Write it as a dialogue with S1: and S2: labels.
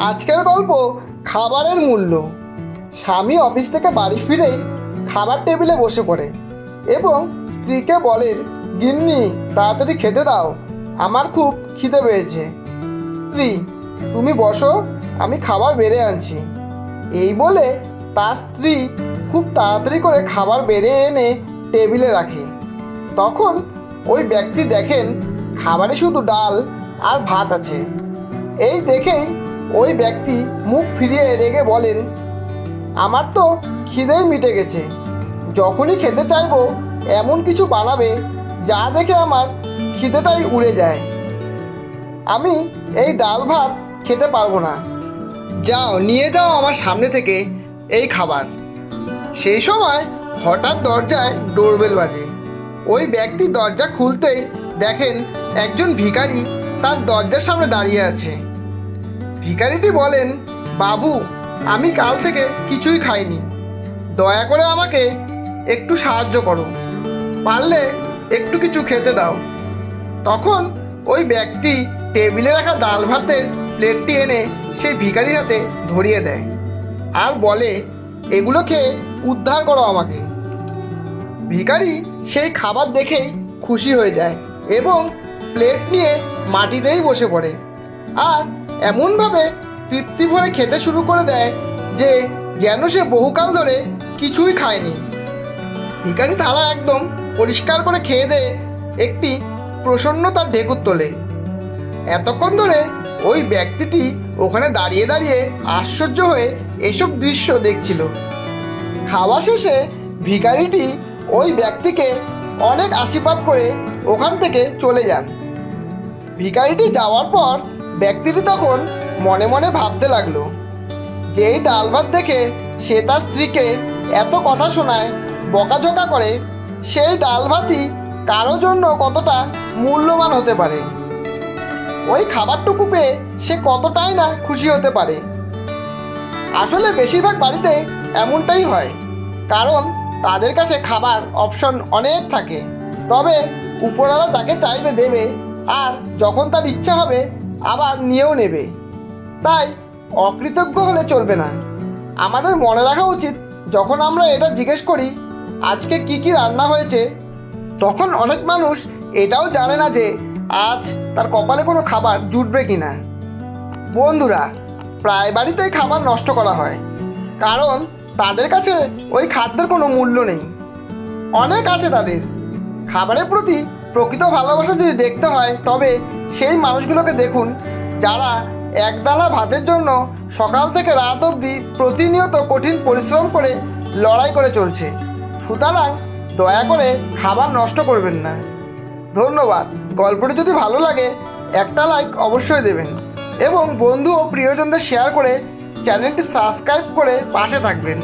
S1: আজকের গল্প খাবারের মূল্য। স্বামী অফিস থেকে বাড়ি ফিরেই খাবার টেবিলে বসে পড়ে এবং স্ত্রীকে বলেন গিন্নি, তাড়াতাড়ি খেতে দাও, আমার খুব খিদে পেয়েছে। স্ত্রী, তুমি বসো, আমি খাবার বেড়ে আনছি। এই বলে তার স্ত্রী খুব তাড়াতাড়ি করে খাবার বেড়ে এনে টেবিলে রাখে। তখন ওই ব্যক্তি দেখেন, খাবারে শুধু ডাল আর ভাত আছে। এই দেখেই ওই ব্যক্তি মুখ ফিরিয়ে রেগে বলেন, আমার তো খিদেই মিটে গেছে। যখনই খেতে চাইব, এমন কিছু বানাবে যা দেখে আমার খিদেটাই উড়ে যায়। আমি এই ডাল ভাত খেতে পারব না। যাও, নিয়ে যাও আমার সামনে থেকে এই খাবার। সেই সময় হঠাৎ দরজায় ডোরবেল বাজে। ওই ব্যক্তি দরজা খুলতেই দেখেন একজন ভিখারি তার দরজার সামনে দাঁড়িয়ে আছে। ভিখারিটি বলেন, বাবু, আমি কাল থেকে কিছুই খাইনি। দয়া করে আমাকে একটু সাহায্য করো। পারলে একটু কিছু খেতে দাও। তখন ওই ব্যক্তি টেবিলে রাখা ডাল ভাতের প্লেটটি এনে সেই ভিখারির হাতে ধরিয়ে দেয় আর বলে, এগুলো খেয়ে উদ্ধার করো আমাকে। ভিখারি সেই খাবার দেখেই খুশি হয়ে যায় এবং প্লেট নিয়ে মাটিতেই বসে পড়ে। আর এমনভাবে তৃপ্তি ভরে খেতে শুরু করে দেয় যে যেন সে বহুকাল ধরে কিছুই খায়নি। ভিখারি থালা একদম পরিষ্কার করে খেয়ে দেয়ে একটি প্রসন্নতার ঢেকুর তোলে। এতক্ষণ ধরে ওই ব্যক্তিটি ওখানে দাঁড়িয়ে দাঁড়িয়ে আশ্চর্য হয়ে এসব দৃশ্য দেখছিল। খাওয়া শেষে ভিখারিটি ওই ব্যক্তিকে অনেক আশীর্বাদ করে ওখান থেকে চলে যান। ভিখারিটি যাওয়ার পর ব্যক্তিটি তখন মনে মনে ভাবতে লাগল যে এই ডাল ভাত দেখে সে তার স্ত্রীকে এত কথা শোনায়, বকাঝকা করে, সেই ডাল ভাতই কারও জন্য কতটা মূল্যবান হতে পারে? ওই খাবারটুকু পেয়ে সে কতটাই না খুশি হতে পারে? আসলে বেশিরভাগ বাড়িতে এমনটাই হয়, কারণ তাদের কাছে খাবার অপশন অনেক থাকে। তবে উপরওয়ালা যাকে চাইবে দেবে, আর যখন তার ইচ্ছা হবে আবার নিয়েও নেবে। তাই অকৃতজ্ঞ হলে চলবে না। আমাদের মনে রাখা উচিত, যখন আমরা এটা জিজ্ঞেস করি, আজকে কি কি রান্না হয়েছে, তখন অনেক মানুষ এটাও জানে না যে আজ তার কপালে কোনো খাবার জুটবে কি না বন্ধুরা, প্রায় বাড়িতেই খাবার নষ্ট করা হয়, কারণ তাদের কাছে ওই খাদ্যের কোনো মূল্য নেই। অনেক আছে তাদের। খাবারের প্রতি প্রকৃত ভালোবাসা যদি দেখতে হয়, তবে সেই মানুষগুলোকে দেখুন, যারা একদানা ভাতের জন্য সকাল থেকে রাত অবধি প্রতিনিয়ত কঠিন পরিশ্রম করে লড়াই করে চলছে। সুতরাং দয়া করে খাবার নষ্ট করবেন না। ধন্যবাদ। গল্পটি যদি ভালো লাগে, একটা লাইক অবশ্যই দেবেন। এবং বন্ধু ও প্রিয়জনদের শেয়ার করে চ্যানেলটি সাবস্ক্রাইব করে পাশে থাকবেন।